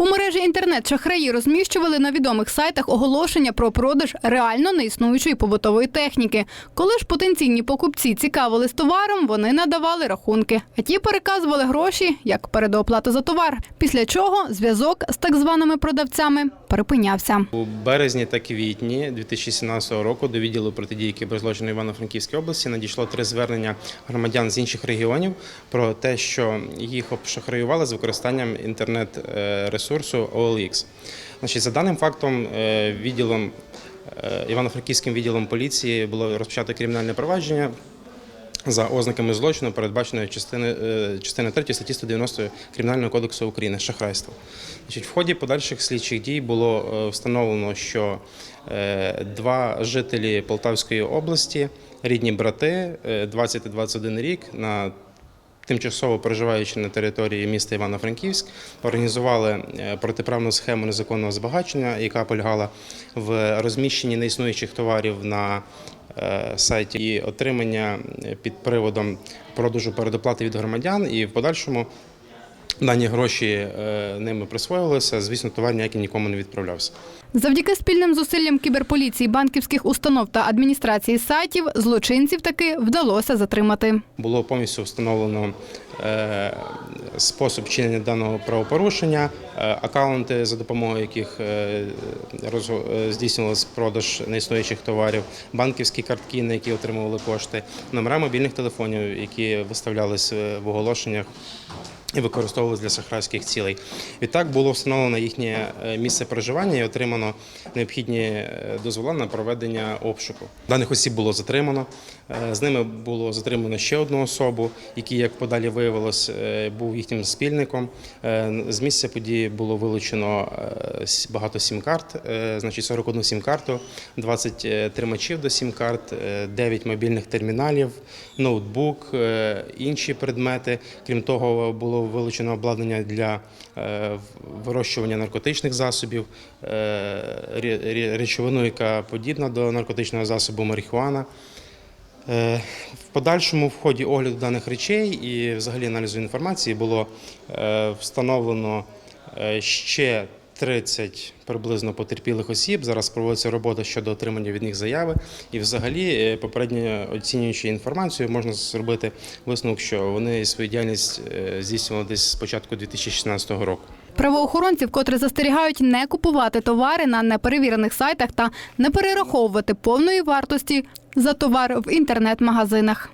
У мережі інтернет шахраї розміщували на відомих сайтах оголошення про продаж реально неіснуючої побутової техніки. Коли ж потенційні покупці цікавились товаром, вони надавали рахунки, а ті переказували гроші як передооплата за товар. Після чого зв'язок з так званими продавцями перепинявся. У березні та квітні 2017 року до відділу протидії кіберзлочину Івано-Франківській області надійшло три звернення громадян з інших регіонів про те, що їх обшахраювали з використанням інтернет-ресурсу OLX. Значить, за даним фактом, е, відділом е, Івано-Франківським відділом поліції було розпочато кримінальне провадження за ознаками злочину, передбаченої частини, е, частини 3 статті 190 Кримінального кодексу України шахрайство. Значить, в ході подальших слідчих дій було е, встановлено, що е, два жителі Полтавської області, рідні брати, е, 20 і 21 рік, на тимчасово проживаючи на території міста Івано-Франківськ, організували протиправну схему незаконного збагачення, яка полягала в розміщенні неіснуючих товарів на сайті і отримання е, під приводом продажу передоплати від громадян, і в подальшому дані гроші е, ними присвоювалися. Звісно, товар ніякий нікому не відправлявся. Завдяки спільним зусиллям кіберполіції, банківських установ та адміністрації сайтів злочинців таки вдалося затримати. Було повністю встановлено е, спосіб чинення даного правопорушення, е, акаунти, за допомогою яких е, е, здійснювався продаж неіснуючих товарів, банківські картки, на які отримували кошти, номера мобільних телефонів, які виставлялись в оголошеннях. І використовувалися для шахрайських цілей. Відтак було встановлено їхнє е, місце проживання і отримано необхідні е, дозволи на проведення обшуку. Даних осіб було затримано. Е, З ними було затримано ще одну особу, який, як подалі виявилось, був їхнім спільником. З місця події було вилучено багато сім-карт, значить 41 сім-карту, 20 тримачів до сім-карт, е, 9 мобільних терміналів, ноутбук, інші предмети. Крім того, було вилучено обладнання для е, вирощування наркотичних засобів, е, речовину, яка подібна до наркотичного засобу марихуана. Е, В подальшому в ході огляду даних речей і взагалі аналізу інформації було встановлено ще 30 приблизно потерпілих осіб. Зараз проводиться робота щодо отримання від них заяви. І взагалі, е, попередньо оцінюючи інформацію, можна зробити висновок, що вони свою діяльність е, здійснювали десь з початку 2016 року. Правоохоронці вкотре застерігають не купувати товари на неперевірених сайтах та не перераховувати повної вартості за товар в інтернет-магазинах.